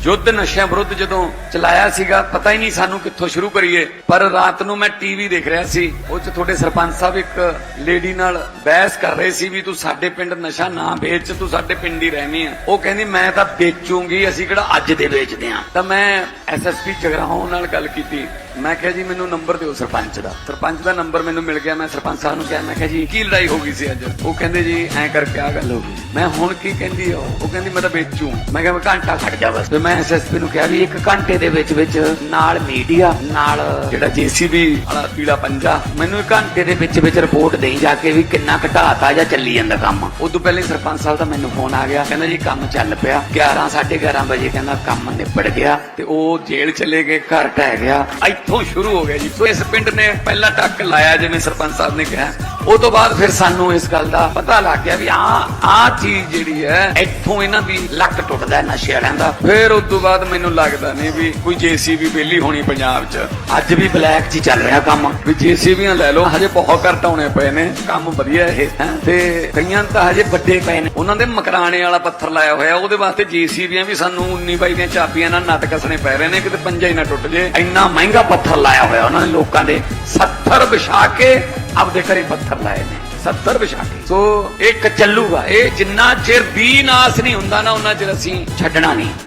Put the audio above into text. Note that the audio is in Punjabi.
ਯੁੱਧ ਨਸ਼ਿਆਂ ਵਿਰੁੱਧ ਜਦੋਂ ਚਲਾਇਆ ਸੀਗਾ, ਪਤਾ ਹੀ ਨਹੀਂ ਸਾਨੂੰ ਕਿੱਥੋਂ ਸ਼ੁਰੂ ਕਰੀਏ। ਪਰ ਰਾਤ ਨੂੰ ਮੈਂ ਟੀਵੀ ਦੇਖ ਰਿਹਾ ਸੀ। ਉਹ ਚ ਤੁਹਾਡੇ ਸਰਪੰਚ ਸਾਹਿਬ ਇੱਕ ਲੇਡੀ ਨਾਲ ਬਹਿਸ ਕਰ ਰਹੇ ਸੀ ਵੀ ਤੂੰ ਸਾਡੇ ਪਿੰਡ ਨਸ਼ਾ ਨਾ ਵੇਚ, ਤੂੰ ਸਾਡੇ ਪਿੰਡ ਹੀ ਰਹਿਣੀ ਆ। ਉਹ ਕਹਿੰਦੀ, ਮੈਂ ਤਾਂ ਵੇਚੂਗੀ, ਅਸੀਂ ਕਿਹੜਾ ਅੱਜ ਦੇ ਵੇਚਦੇ ਆ? ਤਾਂ ਮੈਂ ਐਸਐਸਪੀ ਜਗਰਾਉਂ ਨਾਲ ਗੱਲ ਕੀਤੀ। ਮੈਂ ਕਿਹਾ ਜੀ, ਮੈਨੂੰ ਨੰਬਰ ਦਿਓ ਸਰਪੰਚ ਦਾ। ਸਰਪੰਚ ਦਾ ਨੰਬਰ ਮੈਨੂੰ ਮਿਲ ਗਿਆ, ਮੈਂ ਸਰਪੰਚ ਸਾਹਿਬ ਨੂੰ ਕਿਹਾ, ਮੈਂ ਕਿਹਾ ਜੀ, ਕੀ ਲੜਾਈ ਹੋ ਗਈ ਸੀ ਅੱਜ? ਉਹ ਕਹਿੰਦੇ ਜੀ, ਐਂ ਕਰਕੇ ਆ ਗੱਲ ਹੋ ਗਈ। ਮੈਂ ਹੁਣ ਕੀ ਕਹਿੰਦੀ ਆ ਉਹ? ਕਹਿੰਦੀ, ਮੈਂ ਤਾਂ ਵੇਚੂ। ਮੈਂ ਕਿਹਾ, ਮੈਂ ਘੰਟਾ ਖੜ ਜਾ ਬਸ। ਮੈਂ ਐਸਐਸਪੀ ਨੂੰ ਕਿਹਾ ਵੀ ਇੱਕ ਘੰਟੇ ਦੇ ਵਿੱਚ ਵਿੱਚ ਨਾਲ ਮੀਡੀਆ, ਨਾਲ ਜਿਹੜਾ ਜੀਸੀਬੀ ਵਾਲਾ ਪੀਲਾ ਪੰਜਾ, ਮੈਨੂੰ ਇੱਕ ਘੰਟੇ ਦੇ ਵਿੱਚ ਵਿੱਚ ਰਿਪੋਰਟ ਦੇਈ ਜਾ ਕੇ ਵੀ ਕਿੰਨਾ ਘਟਾਤਾ ਜਾਂ ਚੱਲੀ ਜਾਂਦਾ ਕੰਮ। ਉਦੋਂ ਪਹਿਲੇ ਸਰਪੰਚ ਸਾਹਿਬ ਦਾ ਮੈਨੂੰ ਫੋਨ ਆ ਗਿਆ। ਕਹਿੰਦਾ ਜੀ, ਕੰਮ ਚੱਲ ਪਿਆ। 11 11:30 ਵਜੇ ਕਹਿੰਦਾ ਕੰਮ ਨਿਬੜ ਗਿਆ ਤੇ ਉਹ ਜੇਲ੍ਹ ਚਲੇ ਗਏ, ਘਰ ਟਹਿ ਗਿਆ। ਇੱਥੋਂ ਸ਼ੁਰੂ ਹੋ ਗਿਆ ਜੀ। ਸੋ ਇਸ ਪਿੰਡ ਨੇ ਪਹਿਲਾ ਟੱਕ ਲਾਇਆ, ਜਿਵੇਂ ਸਰਪੰਚ ਸਾਹਿਬ ਨੇ ਕਿਹਾ। ਉਹ ਤੋਂ ਬਾਅਦ ਫਿਰ ਸਾਨੂੰ ਇਸ ਗੱਲ ਦਾ ਪਤਾ ਲੱਗ ਗਿਆ ਵੀ ਆ ਆ ਚੀਜ਼ ਜਿਹੜੀ ਹੈ, ਇੱਥੋਂ ਇਹਨਾਂ ਦੀ ਲੱਕ ਟੁੱਟਦਾ ਹੈ ਨਸ਼ੇ ਵਾਲਿਆਂ ਦਾ ਫਿਰ ਉਸ ਤੋਂ ਬਾਅਦ ਮੈਨੂੰ ਲੱਗਦਾ ਨਹੀਂ ਵੀ ਕੋਈ ਜੀਸੀਬੀ ਵਿਹਲੀ ਹੋਣੀ ਪੰਜਾਬ 'ਚ। ਅੱਜ ਵੀ ਬਲੈਕ 'ਚ ਚੱਲ ਰਿਹਾ ਕੰਮ। ਵੀ ਜੀਸੀਬੀਆਂ ਲੈ ਲਓ, ਹਜੇ ਬਹੁਤ ਘੱਟ ਆਉਣੇ ਪਏ ਨੇ। ਕੰਮ ਵਧੀਆ ਇਹ ਤੇ ਕਈਆਂ ਤਾਂ ਹਜੇ ਵੱਡੇ ਪਏ ਨੇ। ਉਹਨਾਂ ਦੇ ਮਕਰਾਣੇ ਵਾਲਾ ਪੱਥਰ ਲਾਇਆ ਹੋਇਆ, ਉਹਦੇ ਵਾਸਤੇ ਜੀਸੀਬੀਆਂ ਵੀ ਸਾਨੂੰ 19 ਬਾਈ ਦੀਆਂ ਚਾਬੀਆਂ ਨਾਲ ਨੱਟ ਕੱਸਣੇ ਪੈ ਰਹੇ ਨੇ। ਕਿਤੇ ਪੰਜਾ ਹੀ ਨਾ ਟੁੱਟ ਜੇ। ਇੰਨਾ ਮਹਿੰਗਾ ਪੱਥਰ ਲਾਇਆ ਹੋਇਆ ਉਹਨਾਂ ਨੇ ਲੋਕਾਂ ਦੇ। 70 ਵਿਛਾ ਕੇ ਆਪਦੇ ਘਰੇ ਪੱਥਰ ਲਾਏ ਨੇ 70 ਵਿਛਾ ਕੇ। ਸੋ, ਇਹ ਕ ਚੱਲੂਗਾ, ਇਹ ਜਿੰਨਾ ਚਿਰ ਵੀ ਨਾਸ ਨਹੀਂ ਹੁੰਦਾ ਨਾ, ਉਹਨਾਂ ਚਿਰ ਅਸੀਂ ਛੱਡਣਾ ਨਹੀਂ।